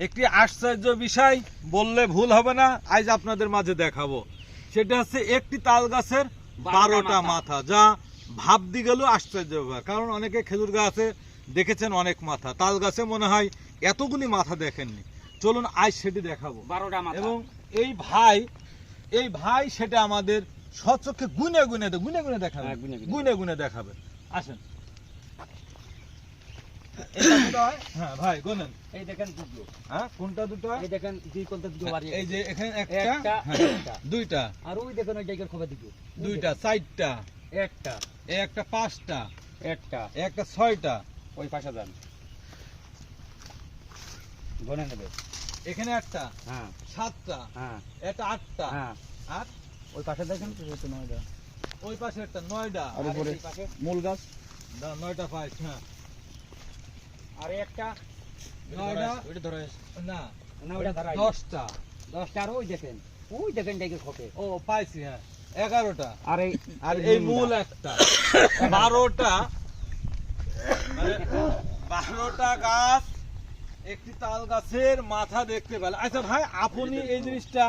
একটি আশ্চর্য বিষয় বললে ভুল হবে না আজ আপনাদের মাঝে দেখাবো। সেটা হচ্ছে একটি তাল গাছের বারোটা মাথা। যা ভাবদি গেল আশ্চর্য ব্যাপার কারণ অনেকে খেজুর গাছে দেখেছেন অনেক মাথা। তাল গাছে মনে হয় এতগুলি মাথা দেখেননি। চলুন আজ সেটি দেখাবো। বারোটা মাথা। এবং এই ভাই এই ভাই সেটা আমাদের সচক্ষে গুনে গুনে দে- গুনে গুনে দেখাবে। হ্যাঁ, গুনে গুনে। গুনে গুনে দেখাবে। আসেন। হয়? হ্যাঁ ভাই গুনেন এই দেখেন দুটো। হ্যাঁ কোনটা দুটো এই দেখেন দুই কোনটা দুটো বাড়ি এই যে এখানে একটা হ্যাঁ, দুইটা। আর ওই দেখেন ওই জায়গার খবর দুটো। দুইটা চারটা। একটা। একটা পাঁচটা। একটা। একটা ছয়টা। ওই পাশে যান। গনে নেবে এখানে একটা। হ্যাঁ। সাতটা। হ্যাঁ। এটা আটটা। হ্যাঁ। আর? ওই পাশে দেখেন তো নয়টা ওই পাশে একটা নয়টা আর উপরে মূল গাছ? নয়টা পাইছ হ্যাঁ। আর একটা নয়টা না না ওইটা ধরা দশটা। দশটা আর ওই দেখেন ওই দেখেন জায়গার খোপে ও পাইছি হ্যাঁ। এগারোটা। আর এই আর এই মূল একটা। বারোটা। বারোটা গাছ একটি তাল গাছের মাথা দেখতে পেলেন আচ্ছা ভাই আপনি এই জিনিসটা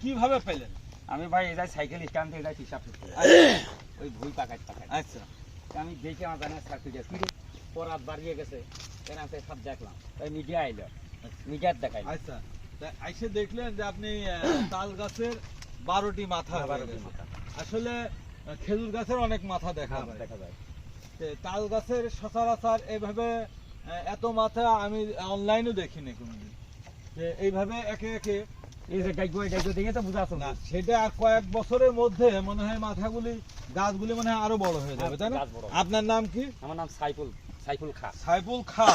কীভাবে পেলেন? আমি ভাই এটা সাইকেল স্ট্যান্ড থেকে হিসাব করতে। ওই ভুই পাকাই পাকাই আচ্ছা। আমি দেখি আমার জানা সার্কিট পরাত বাড়িয়ে গেছে আমি সব দেখলাম। তাই মিডিয়া আইলো মিডিয়ার দেখাই আচ্ছা আইসে দেখলেন যে আপনি তাল গাছের বারোটি মাথা বারোটি মাথা। আসলে খেজুর গাছের অনেক মাথা দেখা দেখা যায়। তাল গাছের সচরাচর এভাবে এত মাথা আমি অনলাইনে দেখিনি কোনোদিন। যে এইভাবে একে একে এই যে ডাইগো এই ডাইগো তো না সেটা আর কয়েক বছরের মধ্যে মনে হয় মাথাগুলি গাছগুলি মনে হয় আরও বড় হয়ে যাবে তাই না? আপনার নাম কি? আমার নাম সাইফুল। সাইফুল খা। সাইফুল খা।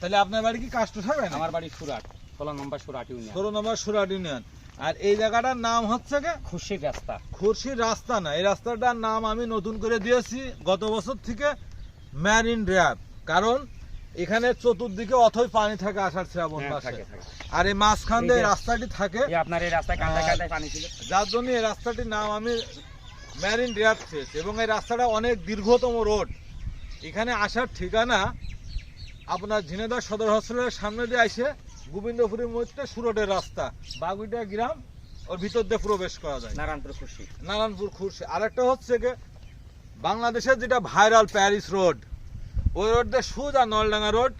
তাহলে আপনার বাড়ি কি কাষ্ট থাকবে আমার বাড়ি সুরাট ষোলো নম্বর সুরাট ইউনিয়ন। ষোলো নম্বর সুরাট ইউনিয়ন। আর এই জায়গাটার নাম হচ্ছে গে খুশির রাস্তা। খুরশির রাস্তা না এই রাস্তাটার নাম আমি নতুন করে দিয়েছি গত বছর থেকে ম্যারিন ড্রাইভ কারণ এখানে চতুর্দিকে অথই পানি থাকে আষাঢ় শ্রাবণ হ্যাঁ, মাসে। আর এই মাঝখান দিয়ে রাস্তাটি থাকে। আপনার এই রাস্তায় পানি ছিল। যার জন্য এই রাস্তাটির নাম আমি ম্যারিন ড্রাইভ চেয়েছি। এবং এই রাস্তাটা অনেক দীর্ঘতম রোড। এখানে আসার ঠিকানা আপনার ঝিনেদার সদর হসপিটালের সামনে দিয়ে আসে গোবিন্দপুরের মধ্যে সুরটের রাস্তা বাগুইটা গ্রাম ওর ভিতর দিয়ে প্রবেশ করা যায়। নারায়ণপুর খুশি নারায়ণপুর খুরশি। আরেকটা হচ্ছে কি বাংলাদেশের যেটা ভাইরাল প্যারিস রোড ওই রোড দিয়ে সোজা নলডাঙ্গা রোড।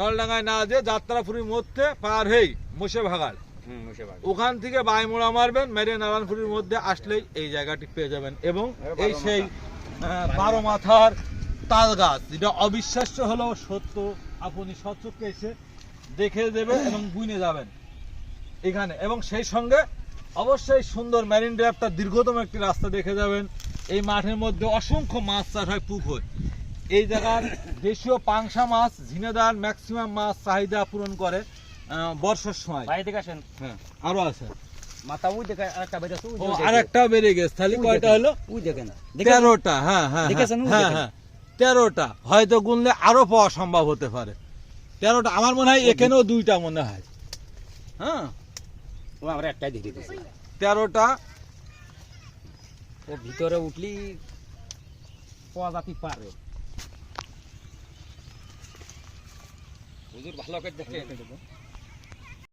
নলডাঙ্গায় না যে যাত্রাপুরীর মধ্যে পার হয়েই মুসে ভাগাড় ওখান থেকে বাইমোড়া মারবেন মেরে নারায়ণপুরের মধ্যে আসলেই এই জায়গাটি পেয়ে যাবেন। এবং এই সেই আহ, বারো মাথার তাল গাছ। যেটা অবিশ্বাস্য হলেও সত্য। আপনি সচক্ষে এসে দেখে দেবেন এবং গুনে যাবেন এখানে। এবং সেই সঙ্গে অবশ্যই সুন্দর ম্যারিন ড্রাইভটা দীর্ঘতম একটি রাস্তা দেখে যাবেন। এই মাঠের মধ্যে অসংখ্য মাছ চাষ হয় পুকুর। এই জায়গার দেশীয় পাংশা মাছ ঝিনেদার ম্যাক্সিমাম মাছ চাহিদা পূরণ করে বর্ষার সময়। ভাই দেখে আসেন। হ্যাঁ আরও আছে। আরেকটা বেড়ে গেছে। তাহলে কয়টা হলো? দেখেন। তেরোটা হ্যাঁ হ্যাঁ হ্যাঁ। হ্যাঁ। তেরোটা হয়তো গুনলে আরও পাওয়া সম্ভব হতে পারে। তেরোটা আমার মনে হয় এখানেও দুইটা মনে হয়। হ্যাঁ? আমরা একটাই দেখে দিয়েছি। তেরোটা। ও ভিতরে উঠলি পাওয়া যাতি পারে। হুজুর ভালো করে দেখে